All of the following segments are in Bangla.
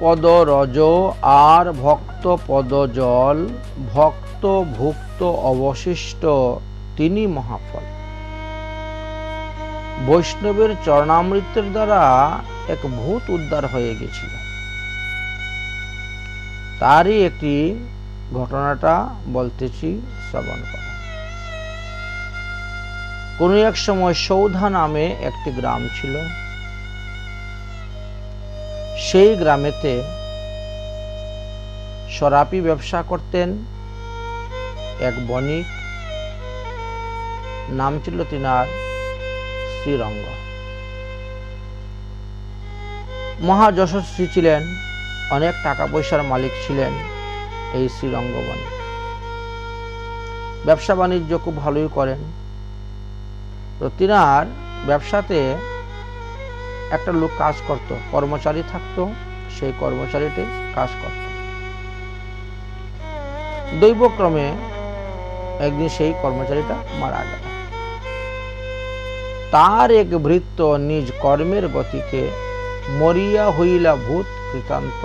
পদ রজ আর ভক্ত পদ জল ভক্ত ভুক্ত অবশিষ্ট তিনি মহাফল। বৈষ্ণবের চরণামৃতের দ্বারা এক ভূত উদ্ধার হয়ে গেছিল। তারই একটি ঘটনাটা বলতেছি শ্রবণ করা। কোনো এক সময় সৌধা নামে একটি গ্রাম ছিল। সেই গ্রামেতে সরাপি ব্যবসা করতেন এক বণিক। নাম ছিল তিনার শ্রীরঙ্গ। মহাযশস্বী ছিলেন, অনেক টাকা পয়সার মালিক ছিলেন এই শ্রীরঙ্গ বণিক। ব্যবসা বাণিজ্য খুব ভালোই করেন। তো তিনার ব্যবসাতে একটা লোক কাজ করত, কর্মচারী থাকতো, সেই কর্মচারীটি কাজ করত। দৈবক্রমে একদিন সেই কর্মচারীটা মারা গেল। তার এক ভৃত্য নিজ কর্মের গতিকে মরিয়া হইলা ভূত কৃতান্ত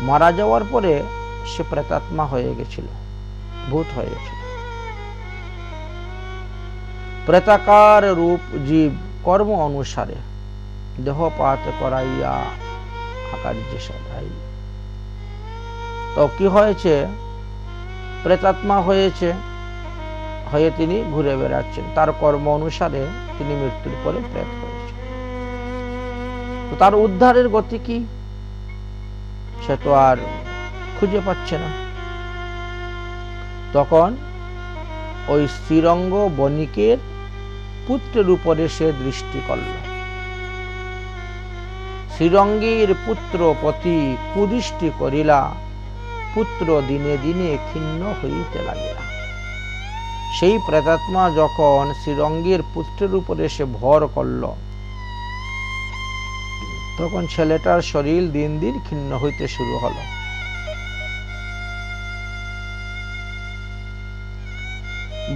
মারা যাওয়ার পরে সে প্রেতাত্মা হয়ে গেছিল, ভূত হয়ে গেছিল। প্রেতাকার রূপ জীব কর্ম অনুসারে দেহপাত করাইয়া আকার্য সাধাই। তো কি হয়েছে? প্রেতাত্মা হয়েছে, হয়ে তিনি ঘুরে বেড়াচ্ছেন। তার কর্ম অনুসারে তিনি মৃত্যুর পরে প্রেত হয়েছে তার উদ্ধারের গতি কি? সে তো আর খুঁজে পাচ্ছে না। তখন ওই শ্রীরঙ্গ বণিকের পুত্রের উপরে সে দৃষ্টি করল। শ্রীরঙ্গীর পুত্র পতি কুদৃষ্টি করিলা, পুত্র দিনে দিনে ক্ষিন্ন হইতে লাগিলা। সেই প্রেতাত্মা যখন শ্রীরঙ্গীর পুত্রের উপরে সে ভর করল, তখন ছেলেটার শরীর দিন দিন ক্ষিন্ন হইতে শুরু হলো।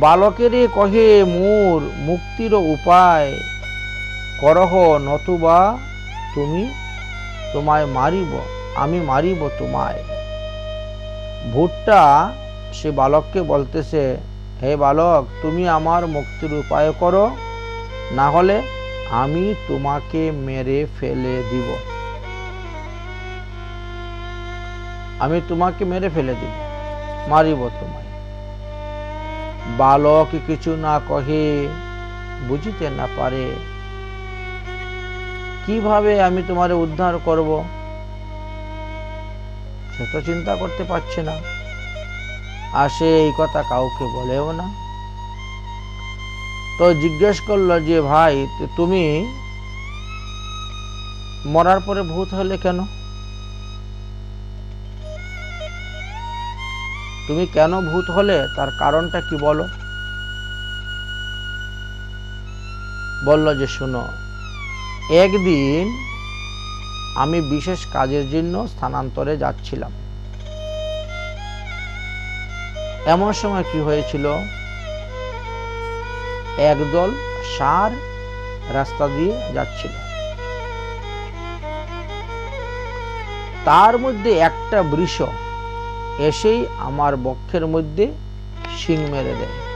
বালকেরে কহে, মোর মুক্তির উপায় করহ নতুবা তুমি তোমায় মারিব, আমি মারিব তোমায়। ভুট্টা সে বালককে বলতেছে, হে বালক, তুমি আমার মুক্তির উপায় করো না হলে আমি তোমাকে মেরে ফেলে দিব। আমি তোমাকে মেরে ফেলে দিব, মারিব তোমায়। বালক কিছু না কহে, বুঝিতে না পারে। কীভাবে আমি তোমার উদ্ধার করব? সে তো চিন্তা করতে পারছে না। আর সে এই কথা কাউকে বলেও না। তো জিজ্ঞেস করল যে, ভাই তুমি মরার পরে ভূত হলে কেন? তুমি কেন ভূত হলে? তার কারণটা কি বলো? বলল যে, শুনো, একদিন আমি বিশেষ কাজের জন্য স্থানান্তরে যাচ্ছিলাম। এমন সময় কি হয়েছিল? একদল সার রাস্তা দিয়ে যাচ্ছিল। তার মধ্যে একটা বৃষ এসেই আমার বক্ষের মধ্যে শিং মেরে দেয়।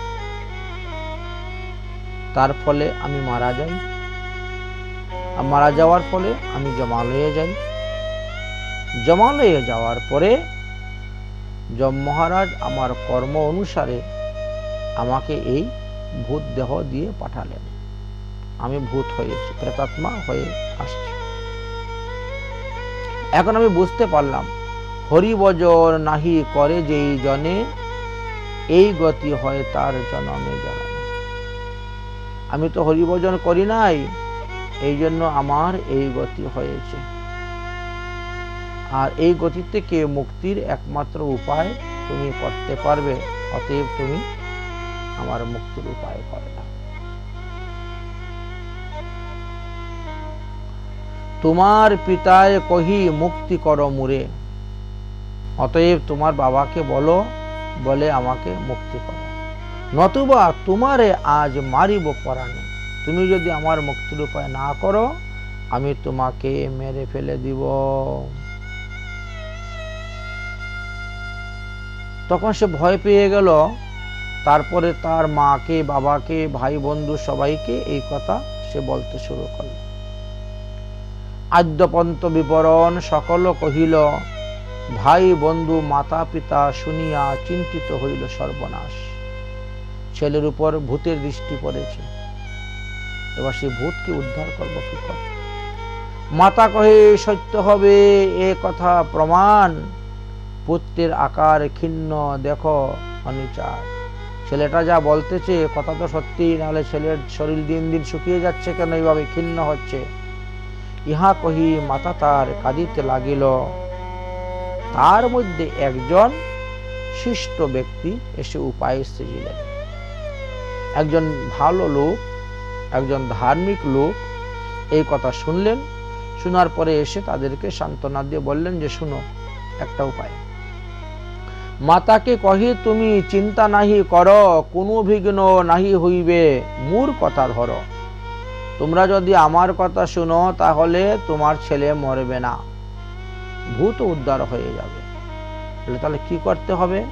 তার ফলে আমি মারা যাই। মারা যাওয়ার ফলে আমি জমালয়ে যাই। জমালয়ে যাওয়ার পরে যম মহারাজ আমার কর্ম অনুসারে আমাকে এই ভূত দেহ দিয়ে পাঠালেন। আমি ভূত হয়েছি প্রেতাত্মা হয়ে আসছি। এখন আমি বুঝতে পারলাম হরিবজর নাহি করে যেই জনে, এই গতি হয় তার জনমে জনমে আমি তো হরিভজন করি নাই, এই জন্য আমার এই গতি হয়েছে। আর এই গতি থেকে মুক্তির একমাত্র উপায় তুমি করতে পারবে, অতএব তুমি আমার মুক্তির উপায় করে দাও তোমার পিতায় কহি মুক্তি করো মুরে। অতএব তোমার বাবাকে বলো, বলে আমাকে মুক্তি করো। নতুবা তোমারে আজ মারিব পরাণে তুমি যদি আমার মুক্তির উপায় না করো, আমি তোমাকে মেরে ফেলে দিব। তখন সে ভয় পেয়ে গেল। তারপরে তার মাকে, বাবাকে ভাই বন্ধু সবাইকে এই কথা সে বলতে শুরু করল। আদ্যপন্ত বিবরণ সকল কহিল ভাই, বন্ধু মাতা পিতা শুনিয়া চিন্তিত হইল সর্বনাশ। ছেলের উপর ভূতের দৃষ্টি পড়েছে। এবার সে ভূতকে উদ্ধার করব কি করে? মাতা কহে, সত্য হবে, এ কথা প্রমাণ। পুত্রের আকার ক্ষীণ, দেখো, অনিচার। ছেলেটা যা বলতেছে, কথা তো সত্যি, নাহলে ছেলের শরীর দিন দিন শুকিয়ে যাচ্ছে কেন? এইভাবে ক্ষীণ হচ্ছে। ইহা কহি মাতা তার কাঁদিতে লাগিল। তার মধ্যে একজন শিষ্ট ব্যক্তি এসে উপায় সেজিলেন। একজন ভালো লোক, একজন ধার্মিক লোক এই কথা শুনলেন। শোনার পরে এসে তাদেরকে সান্ত্বনা দিয়ে বললেন যে, শুনো, একটা উপায়। মাতাকে কহি, তুমি চিন্তা নাহি কর, কোনো বিঘ্ন নাহি হইবে মূর কথা ধরো। তোমরা যদি আমার কথা শুনো, তাহলে তোমার ছেলে মরবে না। ভূত উদ্ধার হয়ে যাবে। বলে, তাহলে কি করতে হবে?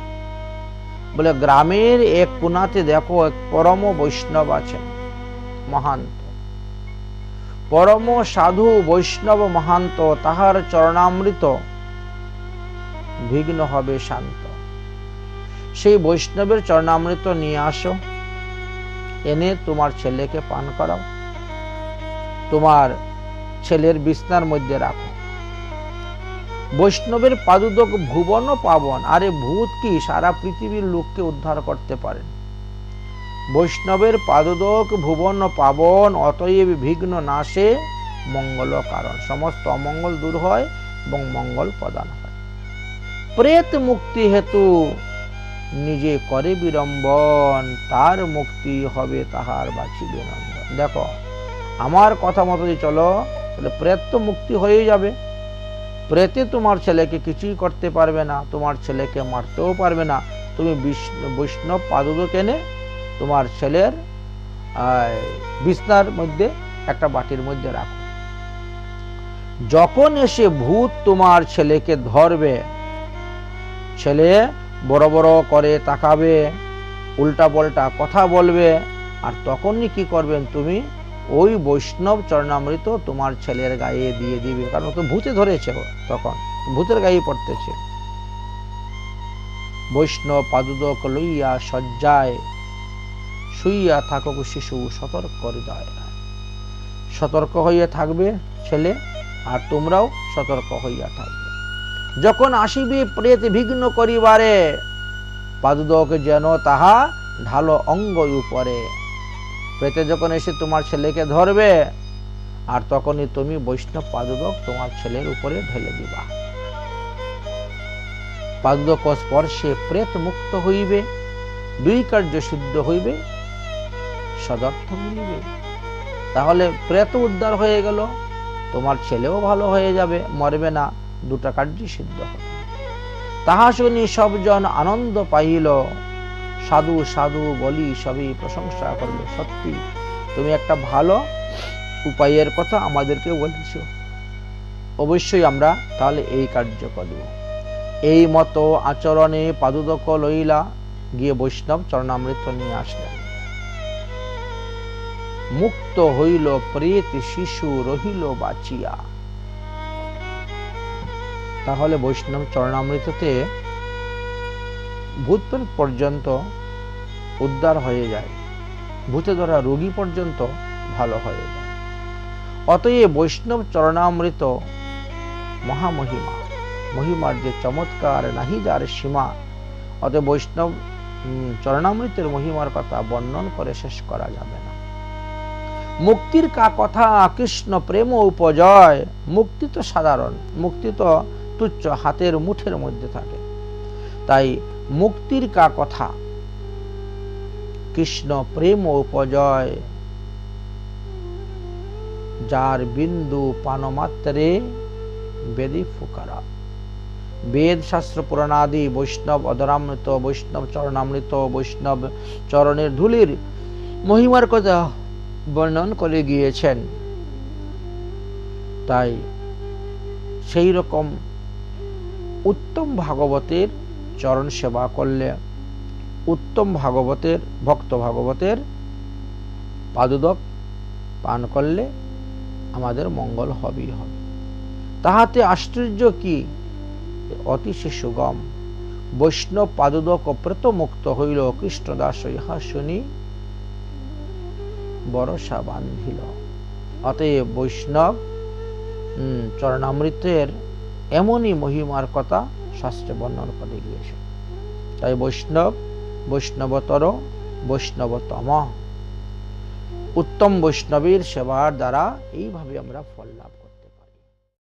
বলে, গ্রামের এক কোনাতে দেখো, এক পরম বৈষ্ণব আছেন, মহান্ত। পরম সাধু বৈষ্ণব মহান্ত, তাহার চরণামৃত বিঘ্ন হবে শান্ত। সেই বৈষ্ণবের চরণামৃত নিয়ে আসো, এনে তোমার ছেলেকে পান করাও। তোমার ছেলের বিছনার মধ্যে রাখো। বৈষ্ণবের পাদুদক ভুবন পাবন, আরে ভূত কি? সারা পৃথিবীর লোককে উদ্ধার করতে পারেন। বৈষ্ণবের পাদুদক ভুবন পাবন, অতএব বিঘ্ন নাশে মঙ্গল কারণ। সমস্ত অমঙ্গল দূর হয় এবং মঙ্গল প্রদান হয়। প্রেত মুক্তি হেতু নিজে করে বিড়ম্বন, তার মুক্তি হবে তাহার বাঁচিবে নন্দন দেখো, আমার কথা মতো যদি চলো, তাহলে প্রেত তো মুক্তি হয়ে যাবে। প্রেতে তোমার ছেলেকে কিছুই করতে পারবে না, তোমার ছেলেকে মারতেও পারবে না। তুমি বিষ্ণু, বৈষ্ণব পাদুদক এনে তোমার ছেলের বিছনার মধ্যে, একটা বাটির মধ্যে রাখো। যখন এসে ভূত তোমার ছেলেকে ধরবে, ছেলে বড় বড় করে তাকাবে উল্টা পাল্টা কথা বলবে, আর তখনই কি করবেন তুমি? ওই বৈষ্ণব চরণামৃত তোমার ছেলের গায়ে দিয়ে দিবে। কারণ তো ভূতে ধরেছে তখন। ভূতের গায়ে পড়তেছে। বৈষ্ণব পাদুদক লইয়া সজ্জায় শুইয়া থাকুক শিশু, সতর্ক হৃদয় সতর্ক হইয়া থাকবে ছেলে, আর তোমরাও সতর্ক হইয়া থাকবে। যখন আসিবে প্রেত বিঘ্ন করিবারে, পাদুদক যেন তাহা ঢালো অঙ্গ উপরে। প্রেতে যখন এসে তোমার ছেলেকে ধরবে, আর তখনই তুমি বৈষ্ণব পাদুদক তোমার ছেলের উপরে ঢেলে দিবা। পাদুদক স্পর্শে প্রেত মুক্ত হইবে, দুই কার্য সিদ্ধ হইবে, সদর্থ মিলিবে। তাহলে প্রেত উদ্ধার হয়ে গেল, তোমার ছেলেও ভালো হয়ে যাবে, মরবে না, দুটা কার্যই সিদ্ধ হবে। তাহা শুনি সবজন আনন্দ পাইল। সাধু সাধু বলি সবই প্রশংসা করল, সত্যি। তুমি একটা ভালো উপায়ের কথা আমাদেরকে বলেছ। অবশ্যই আমরা তাহলে এই কার্য করব। এই মতো আচরণে পাদুদক লইলা গিয়ে বৈষ্ণব চরণামৃত নিয়ে আসলেন। মুক্ত হইল প্রেত শিশু রহিল বাঁচিয়া। তাহলে বৈষ্ণব চরণামৃততে ভূত পর্যন্ত উদ্ধার হয়ে যায়। ভূতে ধরা রোগী পর্যন্ত ভালো হয়ে যায়। অতএব বৈষ্ণব চরণামৃত মহামহিমা। মহিমার যে চমৎকার নাহি যার সীমা, অতএব বৈষ্ণব চরণামৃতের মহিমার কথা বর্ণন করে শেষ করা যাবে না। মুক্তির কা কথা কৃষ্ণ প্রেম উপজয়, মুক্তি তো সাধারণ, মুক্তি তো তুচ্ছ হাতের মুঠের মধ্যে থাকে। তাই মুক্তির কা কথা? কৃষ্ণ প্রেম উপজয় যার বিন্দু পানমাত্রে বেদি ফুকারা। বেদ শাস্ত্র পুরাণাদি বৈষ্ণব অদরামৃত বৈষ্ণব চরণামৃত, বৈষ্ণব চরণের ধুলির মহিমার কথা বর্ণন করে গিয়েছেন। তাই সেই রকম উত্তম ভাগবতের চরণ সেবা করলে উত্তম ভাগবতের, ভক্ত ভাগবতের পাদুদক পান করলে আমাদের মঙ্গল হবেই হবে। তাহাতে আশ্চর্য কি? অতিশয় সুগম বৈষ্ণব পাদুদক অপ্রত মুক্ত হইল, কৃষ্ণদাস ইহা শুনি বরসা বান্ধিল। অতএব বৈষ্ণব চরণামৃতের এমনই মহিমার কথা শাস্ত্রে বর্ণনা করে গিয়েছে তাই বৈষ্ণব, বৈষ্ণবতর, বৈষ্ণবতম। উত্তম বৈষ্ণবীর সেবার দ্বারা এইভাবে আমরা ফল লাভ করি।